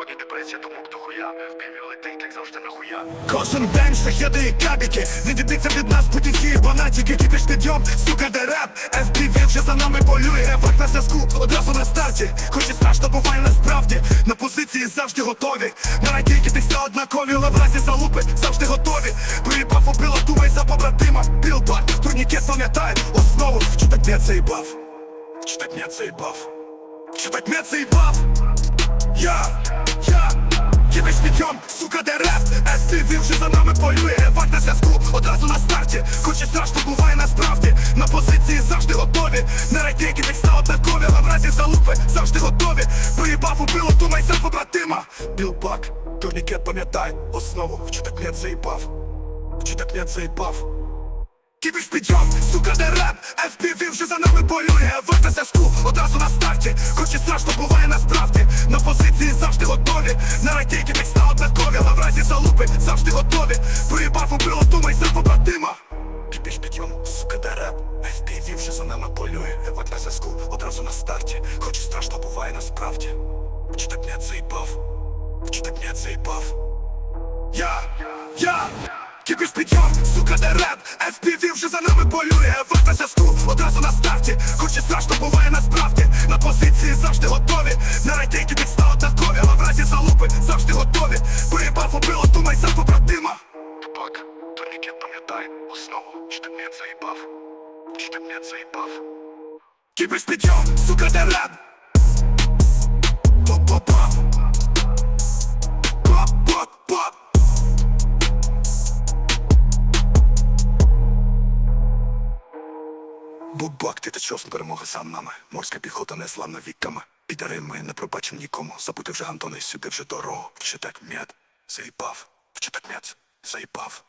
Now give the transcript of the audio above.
Сьогодні депресія, думок до хуя? Піві летить, як завжди нахуя. Кожен день шахеди і кабіки. Не дідиться від нас путінці і банатики Кіпіш підйом, сука, де реп? FPV вже за нами полює. Ефект на зв'язку одразу на старті. Хоч і страшно буває насправді На позиції завжди готові. На радійки ти все однакові Але в разі залупи завжди готові. Приїбав убила, думай за побратима. Білбак, турнікет пам'ятає Основу, читать мне цей баф? Читать мне цей баф? Читать мне цей баф На радійки текста однакові Але в разі залупи завжди готові. Приїбав убило, думай за побратима Білбак, турнікет пам'ятай Основу, що так не заїбав? Що так не заїбав? Кіпіш підйом, сука, де реп? FPV вже за нами полює. Варт на зв'язку одразу на старті. Хоч і страшно буває насправді. На позиції завжди готові. На радійки текста однакові Але в разі залупи завжди готові. Приїбав убило, реп. FPV вже за нами полює. Варт на зв'язку одразу на старті. Хоч і страшно буває насправді. Чи так не заїбав? Чи так не заїбав? Я, я, кипіш підйом, сука, де реп? FPV вже за нами полює. Варт на зв'язку одразу на старті. Хоч і страшно буває насправді. На позиції завжди готові. На текста Ти мене заїбав Що ти мене підйом, сука, де реп Бубак, ти течов з перемоги сам нами? Морська піхота несла віками. Підари ми не пробачим нікому. Забути вже Антони, сюди вже дорогу. Вчитать мед, заїбав. Вчитать мед, заїбав